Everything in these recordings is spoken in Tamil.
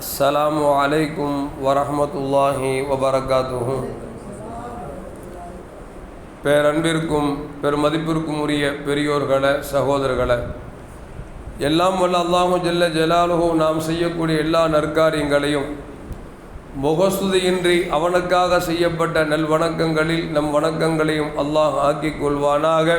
அஸ்ஸலாமு அலைக்கும் اللہ وبرکاتہ பேரன்பிற்கும் பெருமதிப்பிற்கும் உரிய பெரியோர்களே சகோதரர்களே எல்லாம் வல்ல அல்லாஹு ஜெல்ல ஜலாலுஹு நாம் செய்யக்கூடிய எல்லா நற்காரியங்களையும் முகஸ்துதியின்றி அவனுக்காக செய்யப்பட்ட நல்வணக்கங்களில் நம் வணக்கங்களையும் அல்லாஹ் ஆக்கிக் கொள்வானாக.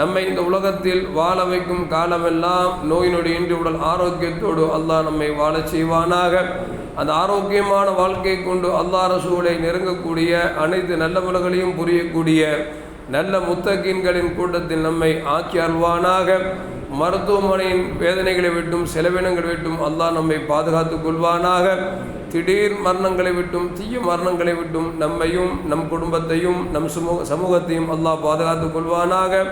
நம்மை இந்த உலகத்தில் வாழ வைக்கும் காலமெல்லாம் நோய் இன்று உடல் ஆரோக்கியத்தோடு அல்லாஹ் நம்மை வாழச் செய்வானாக. அந்த ஆரோக்கியமான வாழ்க்கை கொண்டு அல்லாஹ் ரசூலை நெருங்கக்கூடிய அனைத்து நல்லவர்களையும் புரியக்கூடிய நல்ல முத்தகீன்களின் கூட்டத்தில் நம்மை ஆக்கி அல்வானாக மருத்துவமனையின் வேதனைகளை விட்டும் செலவினங்களை விட்டும் அல்லாஹ் நம்மை பாதுகாத்து கொள்வானாக. திடீர் மரணங்களை விட்டும் தீய மரணங்களை விட்டும் நம்மையும் நம் குடும்பத்தையும் நம் சமூக சமூகத்தையும் அல்லாஹ் பாதுகாத்து கொள்வானாக.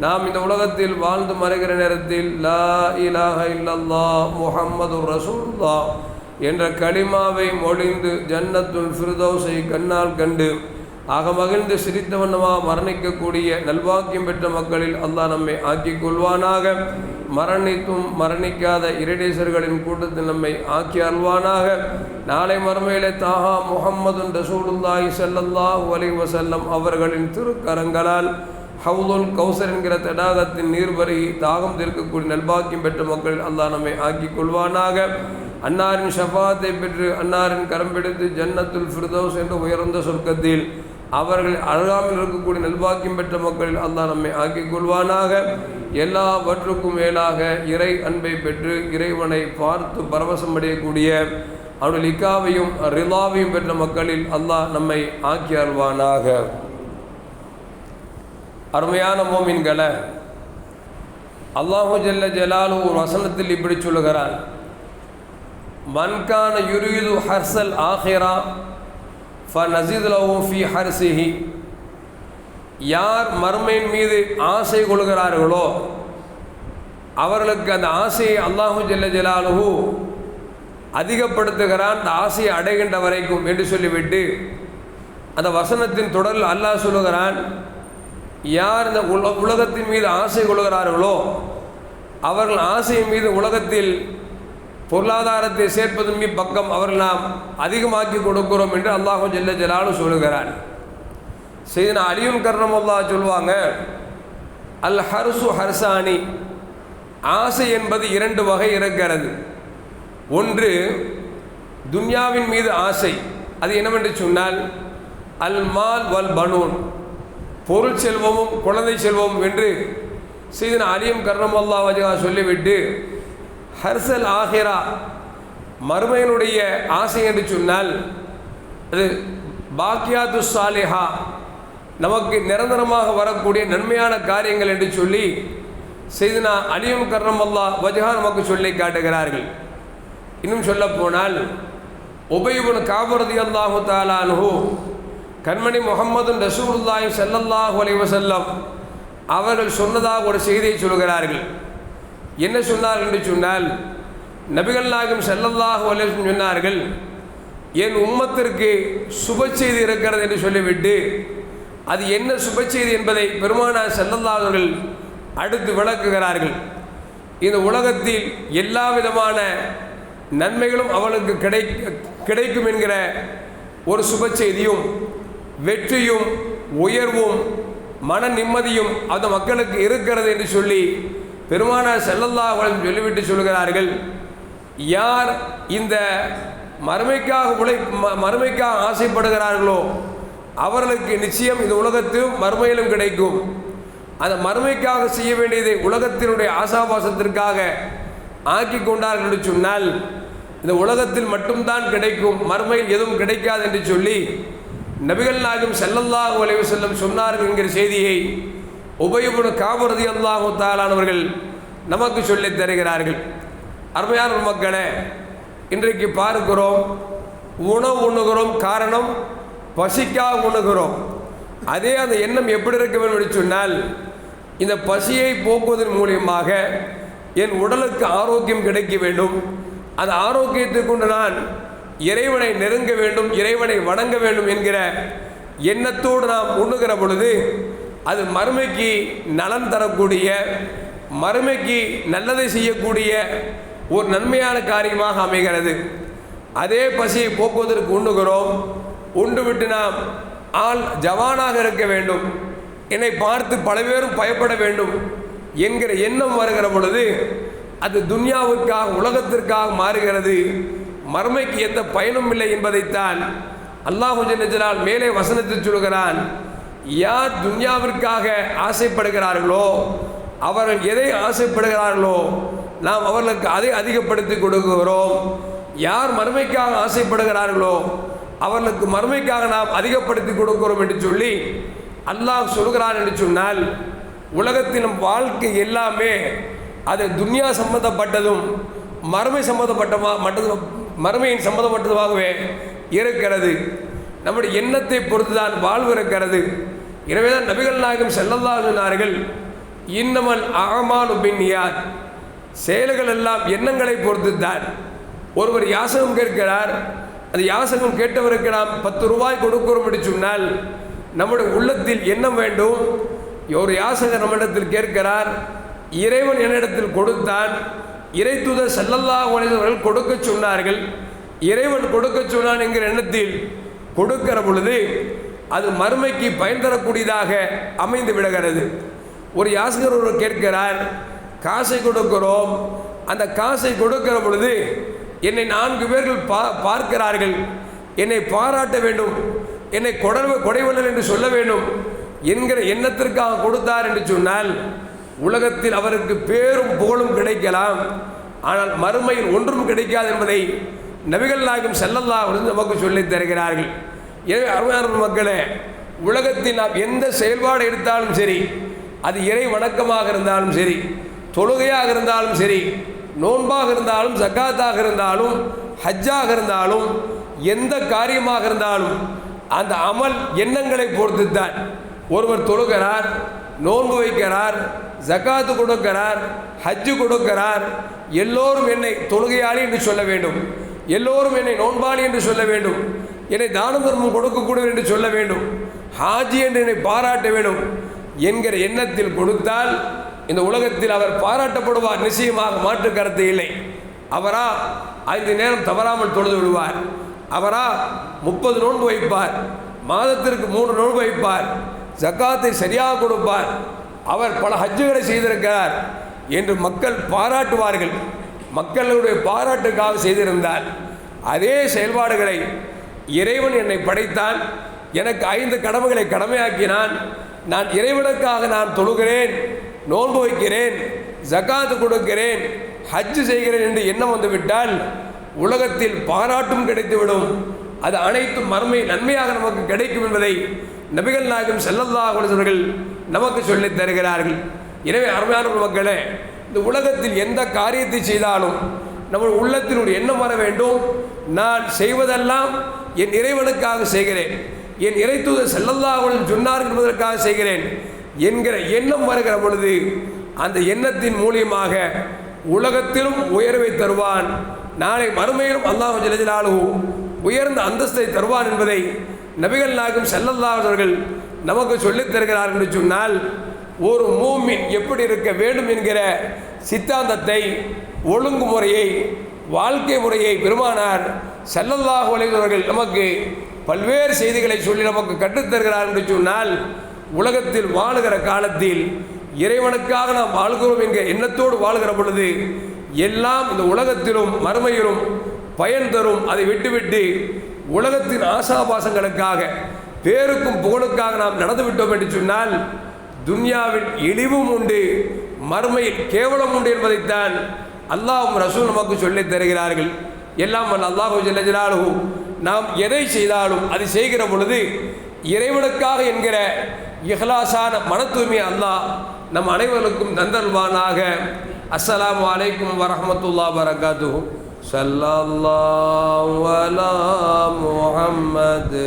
நாம் இந்த உலகத்தில் வாழ்ந்து மறைகிற நேரத்தில் லா இலாஹ இல்லல்லா முஹம்மது ரசூல்லா என்ற களிமாவை மொழிந்து ஜன்னத்துல் ஃபிர்தௌஸை கண்ணால் கண்டு ஆக மகிழ்ந்து சிரித்த வண்ணமாக மரணிக்கக்கூடிய நல்வாக்கியம் பெற்ற மக்களில் அல்லாஹ் நம்மை ஆக்கிக் கொள்வானாக. மரணித்தும் மரணிக்காத இரடேசர்களின் கூட்டத்தில் நம்மை ஆக்கி அல்வானாக நாளை மறுமையிலே தாஹா முகம்மது ரசூலுல்லாஹி ஸல்லல்லாஹு அலி வசல்லம் அவர்களின் திருக்கரங்களால் ஹவுலுல் கௌசர் என்கிற தடாகத்தின் நீர் வருகி தாகம் தீர்க்கக்கூடிய நல்பாக்கியம் பெற்ற மக்கள் அல்லாஹ் நம்மை ஆக்கிக் கொள்வானாக. அன்னாரின் ஷபாத்தை பெற்று அன்னாரின் கரம் பிடித்து ஜன்னத்துல் ஃபிர்தோஸ் என்ற உயர்ந்த சொர்க்கத்தில் அவர்கள் அழகாமல் இருக்கக்கூடிய நல்பாக்கியம் பெற்ற மக்களில் அல்லாஹ் நம்மை ஆக்கிக் கொள்வானாக. எல்லாவற்றுக்கும் மேலாக இறை அன்பை பெற்று இறைவனை பார்த்து பரவசம் அடையக்கூடிய அவனுடைய லிக்காவையும் ரிலாவையும் பெற்ற மக்களில் அல்லாஹ் நம்மை ஆக்கி அருள்வானாக. அருமையான மோமின்களை அல்லாஹு ஜல்ல ஜலாலு ஒரு வசனத்தில் இப்படி சொல்லுகிறான் மன்கான யுரீது ஹர்சல் ஆஹிரா ஃப நசீதுலவு ஃபி ஹர்சிஹி. யார் மர்மையின் மீது ஆசை கொள்கிறார்களோ அவர்களுக்கு அந்த ஆசையை அல்லாஹு ஜல்ல ஜலாலுஹு அதிகப்படுத்துகிறான் அந்த ஆசையை அடைகின்ற வரைக்கும் என்று சொல்லிவிட்டு அந்த வசனத்தின் தொடரில் அல்லாஹ் சொல்லுகிறான் யார் இந்த உல உலகத்தின் மீது ஆசை கொள்கிறார்களோ அவர்கள் ஆசையின் மீது உலகத்தில் பொருளாதாரத்தை சேர்ப்பதும் மீ பக்கம் அவர்கள் நாம் அதிகமாக்கி கொடுக்கிறோம் என்று அல்லாஹு ஜெல்ல ஜலாலும் சொல்லுகிறான் செய்தின அழியும் கர்ணம் அல்லா சொல்லுவாங்க அல் ஹர்சு ஹர்சானி ஆசை என்பது இரண்டு வகை இருக்கிறது. ஒன்று துன்யாவின் மீது ஆசை. அது என்னவென்று சொன்னால் அல் மால் வல் பனூன். பொருள் செல்வமும் குழந்தை செல்வமும் என்று செய்தன அலியம் கர்ணம் அல்லா வஜகா சொல்லிவிட்டு ஹர்சல் ஆஹிரா மறுமையினுடைய ஆசை என்று சொன்னால் அது பாக்கியாது சாலிஹா நமக்கு நிரந்தரமாக வரக்கூடிய நன்மையான காரியங்கள் என்று சொல்லி செய்தனா அலியும் கர்ணம் அல்லா வஜகா நமக்கு சொல்லி காட்டுகிறார்கள். இன்னும் சொல்லப்போனால் உபயுபன் காபரதி அல்லாஹு தாலானு கண்மணி முகமது ரசூலுல்லாஹி சல்லல்லாஹு அலைஹி செல்லம் அவர்கள் சொன்னதாக ஒரு செய்தியை சொல்கிறார்கள். என்ன சொன்னார் என்று சொன்னால் நபிகள் நாயகம் செல்லல்லாஹு அலைஹி சொன்னார்கள் என் உம்மத்திற்கு சுப செய்தி இருக்கிறது என்று சொல்லிவிட்டு அது என்ன சுப செய்தி என்பதை பெருமானார் செல்லல்லாதவர்கள் அடுத்து விளக்குகிறார்கள். இந்த உலகத்தில் எல்லா விதமான நன்மைகளும் அவளுக்கு கிடை கிடைக்கும் என்கிற ஒரு சுப செய்தியும் வெற்றியும் உயர்வும் மன நிம்மதியும் அந்த மக்களுக்கு இருக்கிறது என்று சொல்லி பெருமானார் செல்லல்லாஹுடன் சொல்லிவிட்டு சொல்கிறார்கள். யார் இந்த மறுமைக்காக உழை மறுமைக்காக ஆசைப்படுகிறார்களோ அவர்களுக்கு நிச்சயம் இந்த உலகத்திலும் மறுமையிலும் கிடைக்கும். அந்த மறுமைக்காக செய்ய வேண்டியதை உலகத்தினுடைய ஆசாபாசத்திற்காக ஆக்கி கொண்டார்கள் என்று சொன்னால் இந்த உலகத்தில் மட்டும்தான் கிடைக்கும் மறுமையில் எதுவும் கிடைக்காது என்று சொல்லி நபிகள் நாயகம் செல்லல்லாஹு அலைவு செல்லம் சொன்னார்கள் என்கிற செய்தியை உபயபுன காமரதி அல்லாஹு தாலானவர்கள் நமக்கு சொல்லித் தருகிறார்கள். அருமையான மக்களே இன்றைக்கு பார்க்கிறோம் உணவு உண்ணுகிறோம் காரணம் பசிக்காக உண்ணுகிறோம். அதே அந்த எண்ணம் எப்படி இருக்க வேண்டும் சொன்னால் இந்த பசியை போக்குவதன் மூலியமாக என் உடலுக்கு ஆரோக்கியம் கிடைக்க வேண்டும். அந்த ஆரோக்கியத்தை கொண்டு நான் இறைவனை நெருங்க வேண்டும் இறைவனை வணங்க வேண்டும் என்கிற எண்ணத்தோடு நாம் உண்ணுகிற பொழுது அது மறுமைக்கு நலன் தரக்கூடிய மறுமைக்கு நல்லதை செய்யக்கூடிய ஒரு நன்மையான காரியமாக அமைகிறது. அதே பசியை போக்குவதற்கு உண்ணுகிறோம். உண்டு விட்டு நாம் ஆள் ஜவானாக இருக்க வேண்டும். என்னை பார்த்து பல பேரும் பயப்பட வேண்டும் என்கிற எண்ணம் வருகிற பொழுது அது துன்யாவுக்காக உலகத்திற்காக மாறுகிறது. மறுமைக்கு எந்த பயனும் இல்லை என்பதைத்தான் அல்லாஹு ஜெல்லஜலால் மேலே வசனத்தில் சொல்கிறான். யார் துன்யாவிற்காக ஆசைப்படுகிறார்களோ அவர்கள் எதை ஆசைப்படுகிறார்களோ நாம் அவர்களுக்கு அதை அதிகப்படுத்தி கொடுக்கிறோம். யார் மறுமைக்காக ஆசைப்படுகிறார்களோ அவர்களுக்கு மறுமைக்காக நாம் அதிகப்படுத்தி கொடுக்கிறோம் என்று சொல்லி அல்லாஹ் சொல்கிறான் என்று சொன்னால் உலகத்தின் வாழ்க்கை எல்லாமே அது துன்யா சம்பந்தப்பட்டதும் மறுமை சம்பந்தப்பட்டமா மட்டும் மறுமையின் சம்பந்தப்பட்டதுமாகவே இருக்கிறது. நம்முடைய எண்ணத்தை பொறுத்து தான் வாழ்வு இருக்கிறது. எனவே தான் நபிகள் நாயகம் செல்லல்லா சொன்னார்கள் இன்னமல் அகமானு பின்னியார் செயல்கள் எல்லாம் எண்ணங்களை பொறுத்து தான் ஒருவர் யாசகம் கேட்கிறார் அந்த யாசகம் கேட்டவருக்கு நாம் பத்து ரூபாய் கொடுக்கிறோம் என்று சொன்னால் நம்முடைய உள்ளத்தில் எண்ணம் வேண்டும். ஒரு யாசகர் நம்மிடத்தில் கேட்கிறார் இறைவன் என்னிடத்தில் கொடுத்தான். இறை செல்லல்லா உலகவர்கள் கொடுக்க சொன்னார்கள். இறைவன் கொடுக்க சொன்னான் என்கிற எண்ணத்தில் கொடுக்கிற பொழுது அது மறுமைக்கு பயன் தரக்கூடியதாக அமைந்து விடுகிறது. ஒரு யாசகர் ஒரு கேட்கிறார் காசை கொடுக்கிறோம். அந்த காசை கொடுக்கிற பொழுது என்னை நான்கு பேர்கள் பா பார்க்கிறார்கள். என்னை பாராட்ட வேண்டும். என்னை கொடர்வ கொடைவள்ளல் என்று சொல்ல வேண்டும் என்கிற எண்ணத்திற்காக கொடுத்தார் என்று சொன்னால் உலகத்தில் அவருக்கு பேரும் புகழும் கிடைக்கலாம். ஆனால் மறுமையில் ஒன்றும் கிடைக்காது என்பதை நபிகள் நாயகம் செல்லல்லா நமக்கு சொல்லித் தருகிறார்கள். எனவே அருமையான மக்களே உலகத்தில் நாம் எந்த செயல்பாடு எடுத்தாலும் சரி அது இறை வணக்கமாக இருந்தாலும் சரி தொழுகையாக இருந்தாலும் சரி நோன்பாக இருந்தாலும் ஜக்காத்தாக இருந்தாலும் ஹஜ்ஜாக இருந்தாலும் எந்த காரியமாக இருந்தாலும் அந்த அமல் எண்ணங்களை பொறுத்து தான் ஒருவர் தொழுகிறார் நோன்பு வைக்கிறார் ஜக்காத்து கொடுக்கிறார் ஹஜ்ஜு கொடுக்கிறார். எல்லோரும் என்னை தொழுகையாளி என்று சொல்ல வேண்டும். எல்லோரும் என்னை நோன்பாளி என்று சொல்ல வேண்டும். என்னை தான தர்மம் கொடுக்கக்கூடும் என்று சொல்ல வேண்டும். ஹாஜி என்று என்னை பாராட்ட வேண்டும். என்கிற எண்ணத்தில் கொடுத்தால் இந்த உலகத்தில் அவர் பாராட்டப்படுவார் நிச்சயமாக மாற்று கருத்து இல்லை. அவரா ஐந்து நேரம் தவறாமல் தொழுது விடுவார். அவரா முப்பது நோன்பு வைப்பார். மாதத்திற்கு மூன்று நோன்பு வைப்பார். ஜக்காத்தை சரியாக கொடுப்பார். அவர் பல ஹஜ்ஜுகளை செய்திருக்கிறார் என்று மக்கள் பாராட்டுவார்கள். மக்களுடைய பாராட்டுக்காக செய்திருந்தால் அதே செயல்பாடுகளை இறைவன் என்னை படைத்தான். எனக்கு ஐந்து கடமைகளை கடமையாக்கினான். நான் இறைவனுக்காக நான் தொழுகிறேன் நோன்பு வைக்கிறேன் ஜக்காத்து கொடுக்கிறேன் ஹஜ்ஜு செய்கிறேன் என்று எண்ணம் வந்துவிட்டால் உலகத்தில் பாராட்டும் கிடைத்துவிடும். அது அனைத்தும் மர்மை நன்மையாக நமக்கு கிடைக்கும் என்பதை நபிகள் நாயகம் செல்லல்லா அவர்கள் நமக்கு சொல்லித் தருகிறார்கள். எனவே அருமையான மக்களே இந்த உலகத்தில் எந்த காரியத்தை செய்தாலும் நம்ம உள்ளத்தினுடைய எண்ணம் வர வேண்டும். நான் செய்வதெல்லாம் என் இறைவனுக்காக செய்கிறேன். என் இறைத்தூதர் செல்லல்லாவுடன் சொன்னார் என்பதற்காக செய்கிறேன் என்கிற எண்ணம் வருகிற பொழுது அந்த எண்ணத்தின் மூலியமாக உலகத்திலும் உயர்வை தருவான். நாளை மறுமையிலும் அல்லாஹ் ஜலஜலாலு உயர்ந்த அந்தஸ்தை தருவான் என்பதை நபிகள் நாயகம் செல்லல்லாதவர்கள் நமக்கு சொல்லித் தருகிறார் என்று சொன்னால் ஒரு மூமின் எப்படி இருக்க வேண்டும் என்கிற சித்தாந்தத்தை ஒழுங்குமுறையை வாழ்க்கை முறையை பெருமானார் செல்லல்லாக அலைவர்கள் நமக்கு பல்வேறு செய்திகளை சொல்லி நமக்கு கற்றுத்தருகிறார் என்று சொன்னால் உலகத்தில் வாழுகிற காலத்தில் இறைவனுக்காக நாம் வாழ்கிறோம் என்கிற எண்ணத்தோடு வாழ்கிற பொழுது எல்லாம் இந்த உலகத்திலும் மறுமையிலும் பயன் தரும். அதை விட்டுவிட்டு உலகத்தின் ஆசாபாசங்களுக்காக பேருக்கும் புகழுக்காக நாம் நடந்து விட்டோம் என்று சொன்னால் துன்யாவில் இழிவும் உண்டு மறுமையில் கேவலம் உண்டு என்பதைத்தான் அல்லாஹும் ரசூல் நமக்கு சொல்லித் தருகிறார்கள். எல்லாம் வல்ல அல்லாஹு ஜல்லஜலாலு நாம் எதை செய்தாலும் அது செய்கிற பொழுது இறைவனுக்காக என்கிற இஹ்லாசான மன தூய்மை அல்லாஹ் நம் அனைவருக்கும் தந்தல்வானாக அஸ்ஸலாம் அலைக்கும் வரஹமத்துல்லா வரகாத்து சல்லல்லாஹு முகம்மது